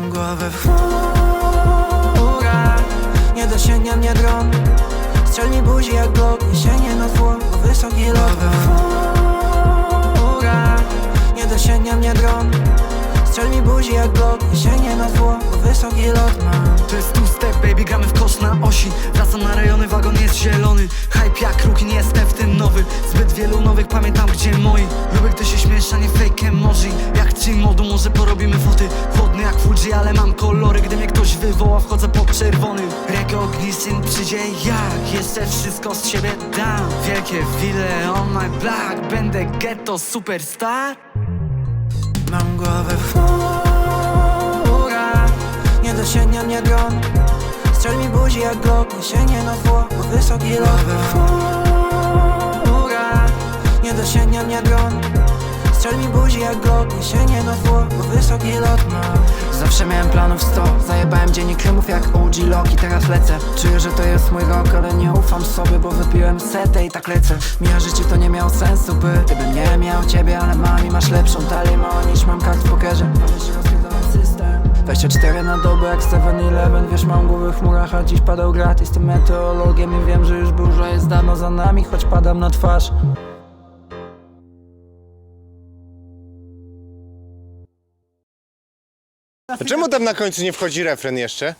Mam głowę w Nie dosięgnie mnie dron. Strzel mi buzi jak blok Jesienie na tło, wysoki lot w chmurach. Nie dosięgnie mnie dron. Strzel mi buzi jak blok Jesienie na tło, wysoki lot To jest two step, baby, gramy w kosz na osi. Wracam na rejony, wagon jest zielony. Hype jak ruki, nie jestem w tym nowy. Zbyt wielu nowych, pamiętam gdzie moi. Lubię gdy się śmiesz, a nie fake emoji. Jak ci modu, może porobimy foty jak Fuji, ale mam kolory. Gdy mnie ktoś wywoła, wchodzę pod czerwony. Recognition przyjdzie jak Jeszcze wszystko z siebie dam. Wielkie wille on my black Będę ghetto superstar. Mam głowę w chmurach Nie dosięgnie mnie dron Strzel mi buzi jak blok Jesienie na tło, bo wysoki lot w chmurach Nie dosięgnie mnie dron Strzel mi buzi jak blok Jesienie na bo wysoki lot mam Zawsze miałem planów 100 Zajebałem dziennik filmów jak OG Loki Teraz lecę. Czuję, że to jest mój rok Ale nie ufam sobie, bo wypiłem setę i tak lecę. Mija życie to nie miało sensu, by Gdybym nie miał ciebie, ale mam i masz lepszą Dalej mało niż mam kart w pokerze. Się system. 24 na dobę jak 7-Eleven Wiesz, mam głowy w chmurach, a dziś padał grat. Jestem meteorologiem i wiem, że już burza jest dawno za nami Choć padam na twarz Czemu tam na końcu nie wchodzi refren jeszcze?